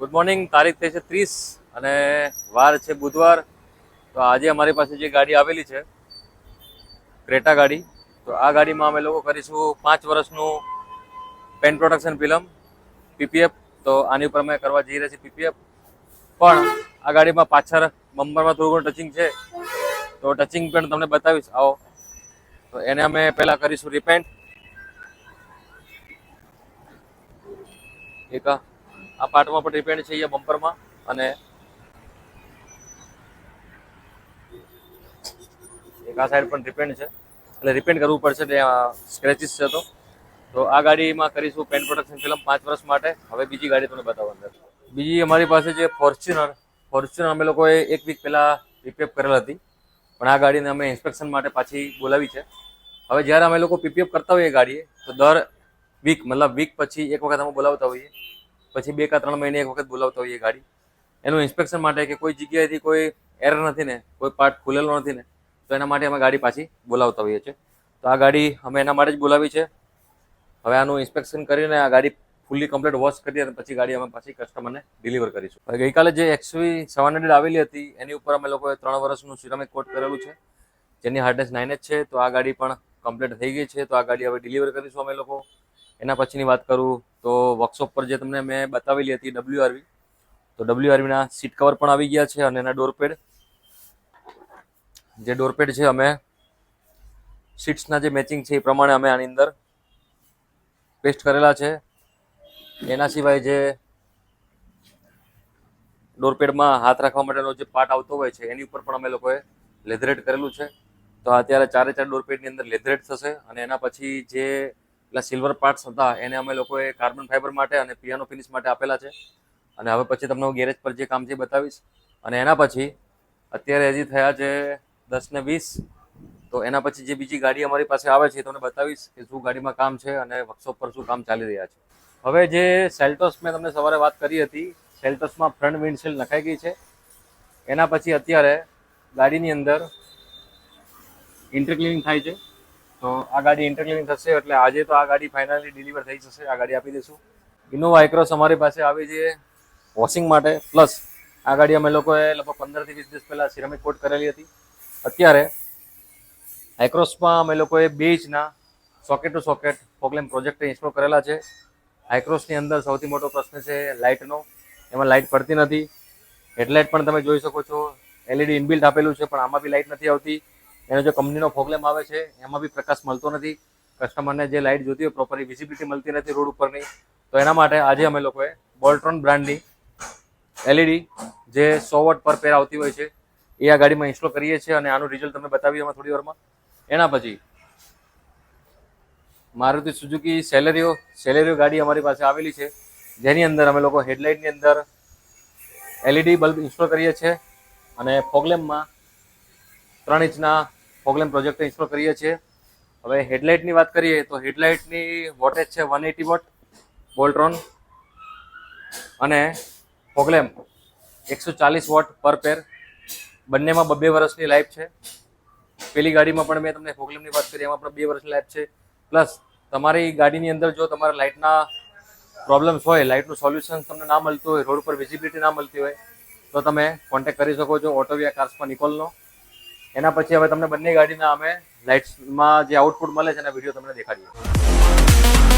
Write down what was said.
Good morning તારીખ થઈ છે ત્રીસ અને વાર છે બુધવાર. તો આજે અમારી પાસે જે ગાડી આવેલી છે, ક્રેટા ગાડી, તો આ ગાડીમાં અમે લોકો કરીશું પાંચ વર્ષનું પેન પ્રોડક્શન ફિલ્મ પીપીએફ તો આની ઉપર અમે કરવા જઈ રહ્યા છીએ પીપીએફ પણ આ ગાડીમાં પાછળ બમ્પરમાં થોડું ઘણું ટચિંગ છે. તો ટચિંગ પણ તમને બતાવીશ. આવો. તો એને અમે પહેલાં કરીશું રિપેન્ટ એક આ પાર્ટમાં પણ રિપેન્ડ છે અહીંયા બમ્પરમાં અને એક આ સાઈડ પણ રિપેન્ડ છે. એટલે રિપેન્ડ કરવું પડશે ત્યાં સ્ક્રેચીસ છે તો. તો આ ગાડીમાં કરીશું પેન પ્રોટેક્શન ફિલ્મ પાંચ વર્ષ માટે. હવે બીજી ગાડી તમને બતાવો અંદર. બીજી અમારી પાસે જે ફોર્ચ્યુનર ફોર્ચ્યુનર અમે લોકોએ એક વીક પહેલાં રિપેપ કરેલ હતી. પણ આ ગાડીને અમે ઇન્સ્પેક્શન માટે પાછી બોલાવી છે. હવે જ્યારે અમે લોકો પીપીએફ કરતા હોઈએ ગાડીએ, તો દર વીક મતલબ વીક પછી એક વખત અમે બોલાવતા હોઈએ. પછી બે કા ત્રણ મહિને એક વખત બોલાવતા હોઈએ ગાડી. એનું ઇન્સ્પેક્શન માટે કે કોઈ જગ્યાએથી કોઈ એરર નથી ને, કોઈ પાર્ટ ખુલેલો નથી ને, તો એના માટે અમે ગાડી પાછી બોલાવતા હોઈએ છીએ. તો આ ગાડી અમે એના માટે જ બોલાવી છે. હવે આનું ઇન્સ્પેક્શન કરીને આ ગાડી ફૂલ્લી કમ્પ્લીટ વોશ કરી અને પછી ગાડી અમે પાછી કસ્ટમરને ડિલિવર કરીશું. ગઈકાલે જે એક્સવી સેવન હંડ્રેડ આવેલી હતી, એની ઉપર અમે લોકોએ ત્રણ વર્ષનું સિરામિક કોટ કરેલું છે, જેની હાર્ડનેસ નાઇન જ છે, તો આ ગાડી પણ કમ્પ્લીટ થઈ ગઈ છે. તો આ ગાડી હવે ડિલિવર કરીશું અમે લોકો. એના પછીની વાત કરું તો વર્કશોપ પર જે તમને મેં બતાવેલી હતી ડબલ્યુ આરવી તો ડબલ્યુ આરવીના સીટ કવર પણ આવી ગયા છે અને એના ડોરપેડ જે ડોરપેડ છે અમે સીટ્સના જે મેચિંગ છે એ પ્રમાણે અમે આની અંદર પેસ્ટ કરેલા છે. એના સિવાય જે ડોરપેડમાં હાથ રાખવા માટેનો જે પાર્ટ આવતો હોય છે, એની ઉપર પણ અમે લોકોએ લેધરેટ કરેલું છે. તો અત્યારે ચારે ચાર ડોરપેડની અંદર લેધરેટ થશે અને એના પછી જે પેલા સિલ્વર પાર્ટ્સ હતા, એને અમે લોકોએ કાર્બન ફાઈબર માટે અને પિયાનો ફિનિશ માટે આપેલા છે. અને હવે પછી તમને હું ગેરેજ પર જે કામ છે બતાવીશ. અને એના પછી અત્યારે હજી થયા છે દસ ને વીસ. તો એના પછી જે બીજી ગાડી અમારી પાસે આવે છે તમને બતાવીશ કે શું ગાડીમાં કામ છે અને વર્કશોપ પર શું કામ ચાલી રહ્યા છે. હવે જે સેલ્ટોસ મેં તમને સવારે વાત કરી હતી સેલ્ટોસમાં ફ્રન્ટ વિન્ડશીલ્ડ નખાઈ ગઈ છે. એના પછી અત્યારે ગાડીની અંદર ઇન્ટરક્લિનિંગ થાય છે. તો આ ગાડી ઇન્ટરક્લિનિંગ થશે એટલે આજે તો આ ગાડી ફાઇનલી ડિલિવર થઈ જશે. આ ગાડી આપી દઈશું. ઇનોવા એક્રોસ અમારી પાસે આવી છે વોશિંગ માટે. પ્લસ આ ગાડી અમે લોકોએ લગભગ પંદરથી વીસ દિવસ પહેલાં સિરામિક કોટ કરેલી હતી. અત્યારે હાઇક્રોસમાં અમે લોકોએ બે ઇંચના સોકેટ ટુ સોકેટ ફોકલેમ પ્રોજેક્ટ ઇન્સ્ટોલ કરેલા છે. આઇક્રોસની અંદર સૌથી મોટો પ્રશ્ન છે લાઇટનો એમાં લાઇટ પડતી નથી. હેડલાઇટ પણ તમે જોઈ શકો છો. એલઈડી ઇનબિલ્ટ આપેલું છે, પણ આમાં બી લાઇટ નથી આવતી. એનો જે કંપનીનો પ્રોબ્લેમ આવે છે, એમાં બી પ્રકાશ મળતો નથી. કસ્ટમરને જે લાઇટ જોતી હોય પ્રોપરલી વિઝિબિલિટી મળતી નથી રોડ ઉપરની. તો એના માટે આજે અમે લોકોએ બોલ્ટ્રોન બ્રાન્ડની એલઈડી જે સો વોટ પર પેર આવતી હોય છે, એ આ ગાડીમાં ઇન્સ્ટોલ કરીએ છીએ અને આનું રિઝલ્ટ તમને બતાવીએ અમે થોડી વારમાં. એના પછી મારુતિ સુઝુકી સેલેરીઓ સેલેરીઓ ગાડી અમારી પાસે આવેલી છે, જેની અંદર અમે લોકો હેડલાઇટની અંદર એલઈડી બલ્બ ઇન્સ્ટોલ કરીએ છીએ અને ફોગલેમમાં ત્રણ ઇંચના ફોગલેમ પ્રોજેક્ટ ઇન્સ્ટોલ કરીએ છીએ. હવે હેડલાઇટની વાત કરીએ તો હેડલાઇટની વોટેજ છે વન એટી વોટ બોલ્ટ્રોન અને ફોગલેમ એકસો ચાલીસ વોટ પર પેર બંનેમાં બબ્બે વર્ષની લાઈફ છે. પેલી ગાડીમાં પણ મેં તમને ફોગલેમની વાત કરી, એમાં પણ બે વર્ષની લાઈફ છે. પ્લસ તમારી ગાડીની અંદર જો તમારા લાઇટના પ્રોબ્લેમ્સ હોય લાઇટનું સોલ્યુશન તમને ના મળતું હોય, રોડ ઉપર વિઝિબિલિટી ના મળતી હોય, તો તમે કોન્ટેક્ટ કરી શકો છો ઓટોવિયા કાર્સમાં નિકોલનો એના પછી હવે તમને બંને ગાડીના અમે લાઇટ્સમાં જે આઉટપુટ મળે છે એના વીડિયો તમને દેખાડીએ.